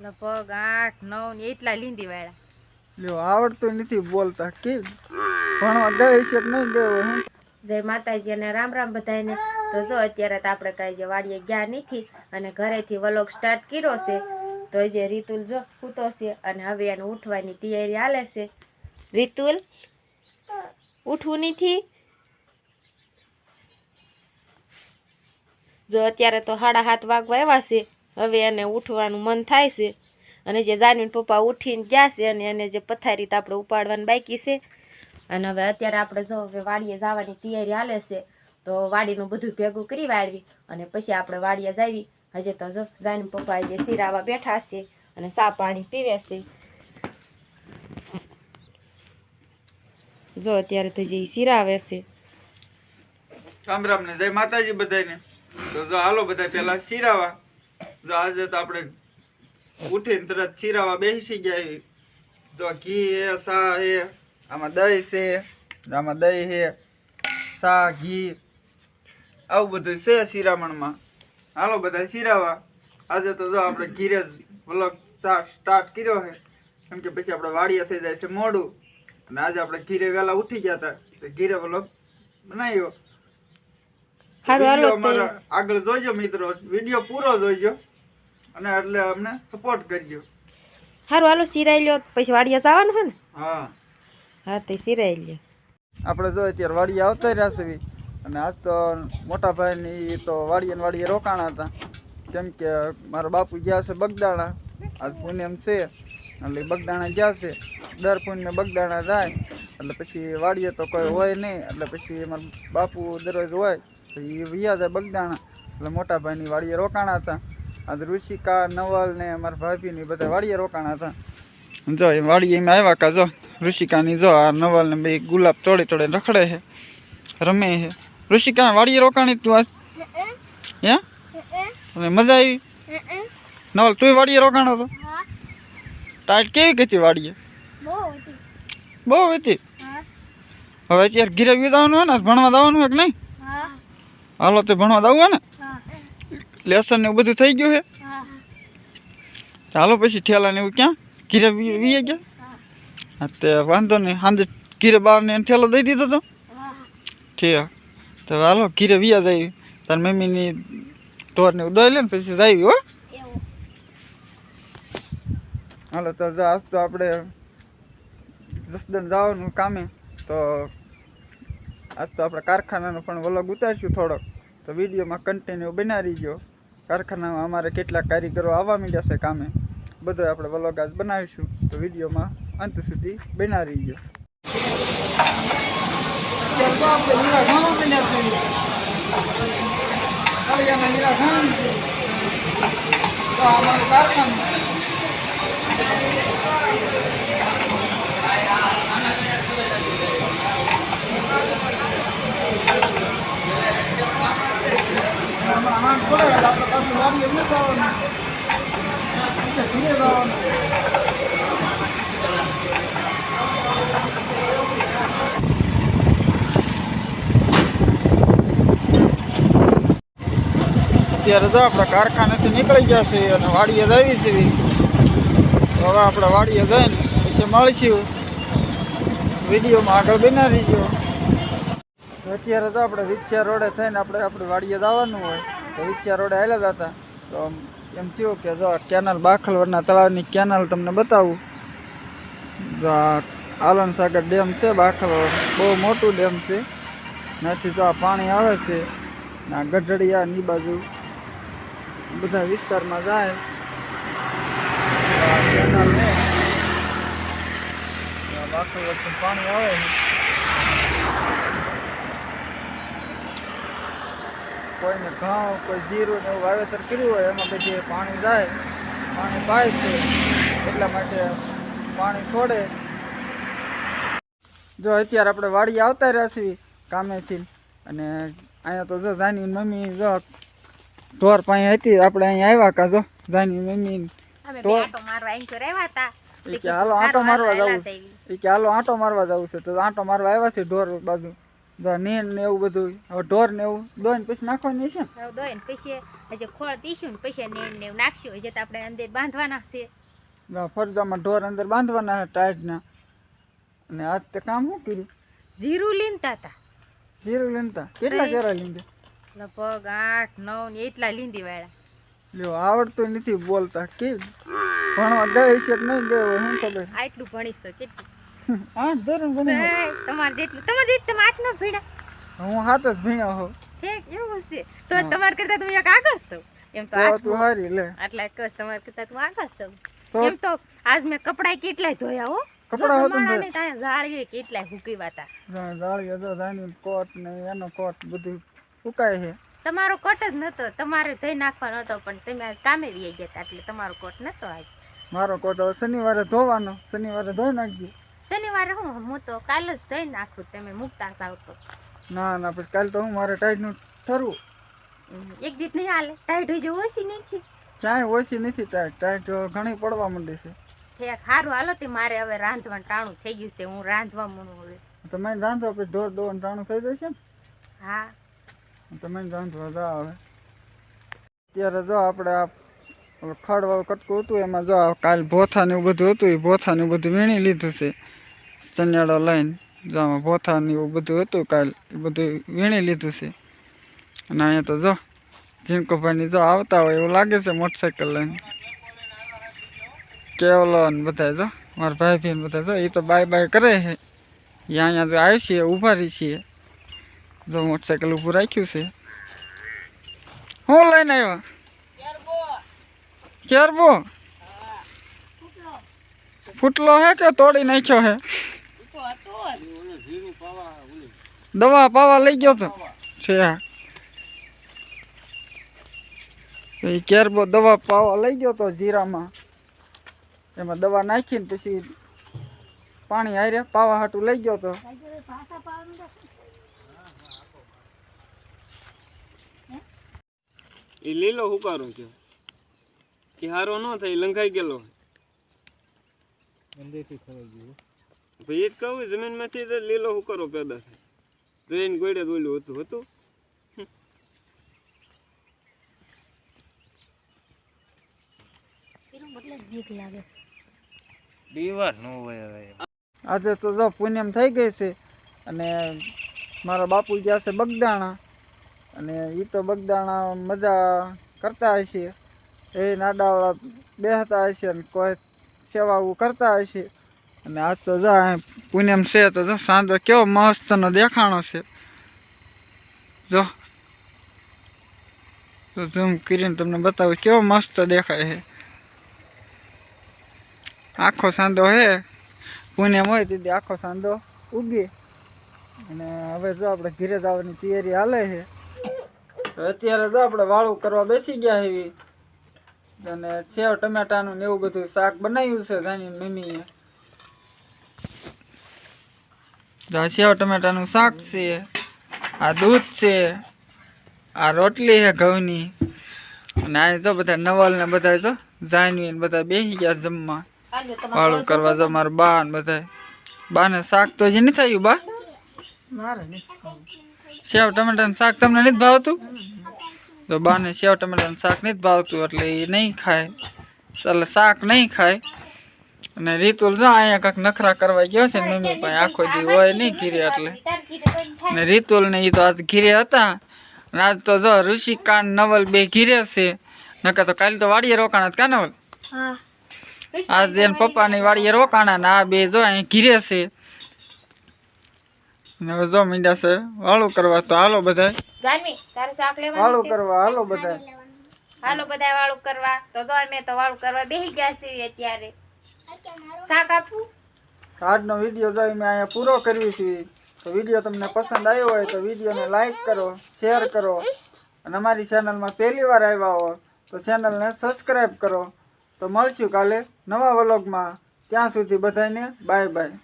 લગભગ આઠ નવ ને એટલા લીંદી વાળા. લ્યો આવડતું નથી બોલતા કે ભણવા ગઈ છે નહીં દેવો હું? જય માતાજી અને રામ રામ બધાને તો જો અત્યારે તો આપણે કાંઈ જે વાડીએ ગયા નથી અને ઘરેથી વલોગ સ્ટાર્ટ કર્યો છે તો જે રીતુલ જો સૂતો છે અને હવે એને ઉઠવાની તૈયારી હાલે છે. રીતુલ ઉઠવું નથી? જો અત્યારે તો સાડા હાથ વાગવા આવ્યા છે. હવે એને ઉઠવાનું મન થાય છે. અને જે જાનવીન પપ્પા ઉઠીને ગયા છે અને એને જે પથારી તો આપણે ઉપાડવાની બાકી છે. અને હવે અત્યારે આપણે જો હવે વાડીએ જવાની તૈયારી હાલે છે, તો વાડીનું બધું ભેગું કરી વાળવી અને પછી આપણે વાડીએ જાવી. હજે તો જો જાની પપ્પા જે સિરાવા બેઠા છે અને સા પાણી પીવે છે. જો અત્યારે તો જે ઈ સિરાવે છે. રામ રામ ને જય માતાજી બધાને તો જો હાલો બધા પેલા શીરાવા. જો આજે તો આપણે ઉઠીને તરત શીરાવા બેસી ગયા જો ઘી હે સા હે આમાં દહીં છે આમાં દહીં હે સા ઘી આવું બધું છે શિરામણમાં. હાલો બધા શિરાવા. આજે તો જો આપણે ઘીરે વ્લોગ સ્ટાર્ટ કર્યો છે કેમ કે પછી આપણે વાડિયા થઈ જાય છે મોડું. અને આજે આપણે ઘીરે વહેલા ઉઠી ગયા હતા. તો ઘીરે વ્લોગ બનાવ્યો. આગળ જોજો મિત્રો. વીડિયો પૂરો જોજો. અને એટલે અમને સપોર્ટ કરજો સારું હાલો સિરાઈ લ્યો. પછી વાડીએ જવાનું હે ને? હા. હા તે સિરાઈ લ્યો. આપણે જો અત્યારે વાડીએ આવતા રહ્યા છે અને આજ તો મોટા ભાઈની તો વાડીએ ને વાડીએ રોકાણા હતા. કેમ કે મારા બાપુ ગયા છે બગદાણા. આજ પૂનમ છે. એટલે બગદાણા ગયા છે. દર પૂનમે બગદાણા જાય. એટલે પછી વાડીએ તો કોઈ હોય નહીં. એટલે પછી મારા બાપુ દરરોજ હોય. તો એ વ્યા જાય બગદાણા. એટલે મોટા ભાઈની વાડીએ રોકાણા હતા. આજ ઋષિકા નવલ ને અમારા ભાભીની બધા વાડીએ રોકાણા હતા. જો એ વાડીએ એમાં આવ્યા કા જો ઋષિકાની જો આ નવલ ને બે ગુલાબ ચોડે ચોડે રખડે છે રમે છે. ઋષિકા વાડીએ રોકાણી તું આજ? હે? અને મજા આવી? નવલ તું વાડીએ રોકાણો હતો ટાઈટ કેવી કહેતી વાડીએ? બહુ હતી. હવે અત્યારે ઘીરે બી જવાનું હોય ને ભણવા જવાનું હોય કે નહીં? હાલો તે ભણવા જવું હોય ને? લેસન ને એવું બધું થઈ ગયું છે ચાલો પછી ઠેલા ને એવું ક્યાં? ઘીરે વી વીએ ગયા? હા. તે વાંધો નહીં. સાંજે ઘીરે બાર ને ઠેલો દઈ દીધો તો? ઠીક. તો હાલો ઘીરે વિયા જાય. તાર મમ્મીની ઢોર ને દોઈ લે ને પછી જાય હો. હાલો તો આજ તો આપણે જસદણ જવાનું કામે. તો આજ તો આપણે કારખાનાનો પણ વલગ ઉતારશું થોડોક. તો વિડીયોમાં કન્ટિન્યુ બનાવી રહીજો કારખાનામાં અમારે કેટલા કારીગરો આવવા માંડ્યા છે કામે. બધો આપણે વલોગ બનાવીશું. તો વિડીયોમાં અંત સુધી બનાવી રહીજો. હીરા બન્યા છે કળિયાના હીરા ઘાણ છે તો આ અમારું કારખાનું આમાં થોડે આપણે પાછું વાડીએ ન જવાનું પછી ઘીરે જવાનું અત્યારે તો આપણે કારખાનેથી નીકળી ગયા છીએ અને વાડીએ જ આવી છે તો હવે આપણે વાડીએ જઈને પછી મળીશું. વિડીયોમાં આગળ બનાવી રહીજો. અત્યારે તો આપણે વિચ્યા રોડે થઈને આપણે આપણે વાડીએ જવાનું હોય. તો વિચ્યા રોડે આવેલા હતા. તો એમ થયું કે જો કેનાલ બાખલવડના તળાવની કેનાલ તમને બતાવું. જો આલન સાગર ડેમ છે, બાખલવડ. બહુ મોટું ડેમ છે. નથી તો આ પાણી આવે છે. આ ગઢડિયા ની બાજુ બધા વિસ્તારમાં જાય. તો આ કેનાલ છે આ બાખલવડથી પાણી આવે કોઈને ઘઉં, કોઈ જીરું એવું વાવેતર કર્યું હોય, એમાં બધી પાણી જાય. પાણી પાય છે. એટલા માટે પાણી છોડે. જો અત્યારે આપણે વાડી આવતા રહ્યા છીએ કામેથી. અને અહીંયા તો જો જાની મમ્મી જો ઢોર પાસે હતી આપણે અહીંયા આવ્યા કા જો? જાની મમ્મી અહીં કે હાલો આંટો મારવા જવું એ કે હાલો આંટો મારવા જવું છે. તો આંટો મારવા આવ્યા છે ઢોર બાજુ. જો ને એવું બધું. હવે ઢોર ને એવું દોઈને પછી નાખવાની છે ને? દોઈને પછી હજી ખોળ દીશું ને પછી નેણ ને એવું નાખશું. હજી તો આપણે અંદર બાંધવાના છે. ફરજામાં ઢોર અંદર બાંધવાના છે ટાઈટના અને આજ તે કામ શું કર્યું? જીરું લીંતા હતા. જીરું લીંતા કેટલા. કેરા લીંદે લગભગ આઠ નવ ને એટલા લીંદી વાળા. લ્યો આવડતું નથી બોલતા કે ભણવા ગઈ છે નહીં ગયો હું ખબર? આટલું ભણીશો કેટલું? આઠ ધોરણ ભણી તમારે જેટલું તમારે જેટલું તમે આઠ નો ભીડા હું હાથ જ ભીણ્યો હો ઠીક એવું છે. તો. તમારે કરતા તમે એક આગળ છો એમ તો તો તું હારી લે. આટલા કસ તમારે કરતા તું આગળ છો તો એમ તો આજ મેં કપડાય કેટલાય ધોયા હો. કપડા હોત ને જાળીએ કેટલાય હુકીવાતા. જાળીએ હતો જાણી કોટ ને એનો કોટ બધું સુકાય છે. તમારો કોટ જ નતો. તમારે ધોઈ નાખવાનો હતો પણ તમે આજ કામે વી ગયા હતા એટલે તમારો કોટ નતો આજ. મારો કોટ શનિવારે ધોવાનો. શનિવારે ધોઈ નાખજો. શનિવારે હું હું તો કાલ જ ધોઈ નાખું તમે મૂકતા જાવ તો. ના ના પછી કાલ તો હું મારે ટાઈટનું ઠરવું. હમ, એક દીત નહીં હાલે. ટાઈટ હોય ઓછી નથી. ક્યાંય ઓછી નથી ટાઈટ. ટાઈટ ઘણી પડવા માંડે છે. ઠેક સારું હાલો તે મારે હવે રાંધવાનું ટાણું થઈ ગયું છે હું રાંધવા માંડું હવે. તમે રાંધો પછી ઢોર દોવાનું ટાણું થઈ જશે હા. તમે રાંધવા જાઓ આવે. અત્યારે જો આપણે આ ખડવાળું કટકું હતું, એમાં જો કાલ ભોથાને એવું બધું હતું, એ ભોથાને એવું બધું વીણી લીધું છે ચણિયાળો લઈને. જો આમાં ભોથાને એવું બધું હતું કાલ, એ બધું વીણી લીધું છે. અને અહીંયા તો જો ઝીણકોભાઈની જો આવતા હોય એવું લાગે છે મોટરસાઇકલ લઈને. કેવલો ને બધા જો, મારા ભાઈ બહેન બધા જો એ તો બાય બાય કરે છે. એ અહીંયા જો આવી છીએ, ઊભા રહી છીએ. જો મોટરસાઇકલ ઊભું રાખ્યું છે. હું લઈને આવ્યા? કેરબો. ફૂટલો હે કે તોડી નાખ્યો હે? દવા પાવા લઈ ગયો તો? છે હા. એ કેરબો દવા પાવા લઈ ગયો તો જીરામાં. એમાં દવા નાખીને પછી પાણી હારે પાવા હાટું લઈ ગયો તો એ લીલો હુકારો કે એ હારો ન થાય લંઘાઈ ગયેલો ભાઈ એ જ કહું જમીનમાંથી તો લીલો હુકારો પેદા થાય. તો એને ગોળે દોડ્યું હતું હતું. દીવાર નો હોય હવે. આજે તો જો પૂનમ થઈ ગઈ છે અને મારા બાપુ ગયા છે બગદાણા. અને એ તો બગદાણા મજા કરતા હશે. એ નાડાવાળા બેહતા હશે અને કોઈ સેવાઓ કરતા હશે. અને આજ તો જા પૂનમ છે તો જો સાંજે કેવો મસ્તનો દેખાણો છે. જો. તો ઝૂમ કરીને તમને બતાવું કેવો મસ્ત દેખાય છે. આખો સાંધો હે. પૂનમ હોય તેથી આખો સાંધો ઉગે. અને હવે જો આપણે ઘીરે જવાની તૈયારી હાલે છે. તો અત્યારે જો આપણે વાળું કરવા બેસી ગયા એવી અને સેવ ટમેટાનું ને એવું બધું શાક બનાવ્યું છે જાની મમ્મીએ. આ સેવ ટમેટાનું શાક છે આ દૂધ છે આ રોટલી છે ઘઉંની. અને આ તો બધા નવલ ને બધા તો જાનવી ને બધા બેસી ગયા જમવા. વાળું કરવા જો મારા બા ને બધા બાને શાક તો હજી નહીં થયું બા? સેવ ટમેટાનું શાક તમને નથી ભાવતું? તો બાને સેવ ટમેટાનું શાક નથી ભાવતું એટલે એ નહીં ખાય. એટલે શાક નહીં ખાય. અને રીતુલ જો અહીંયા કાંઈક નખરા કરવા ગયો છે ને મમ્મી પાસે આખો દી હોય નહીં ઘીરે એટલે. ને રીતુલ ને એ તો આજ ઘીરે હતા. અને આજ તો જો ઋષિકાન નવલ બે ઘીરે છે. નકર તો કાલે તો વાડીએ રોકાણ હતા નવલ? આજ એને પપ્પાની વાડીએ રોકાણા ને આ બે જો અહીં ઘીરે છે. હવે જો મીંડા છે વાળું કરવા તો હાલો બધા જાનવી તારે શાક લેવાનું વાળું કરવા હાલો બધા હાલો બધા વાળું કરવા. તો જો અમે તો વાળું કરવા બેસી ગયા છીએ અત્યારે. શાક આપું? આજનો વીડિયો જો મેં અહીંયા પૂરો કરવી છે તો વીડિયો તમને પસંદ આવ્યો હોય તો વિડીયોને લાઈક કરો શેર કરો. અને અમારી ચેનલમાં પહેલી વાર આવ્યા હો તો ચેનલને સબસ્ક્રાઈબ કરો. તો મળશું કાલે નવા વ્લોગમાં. ત્યાં સુધી બધાને બાય બાય.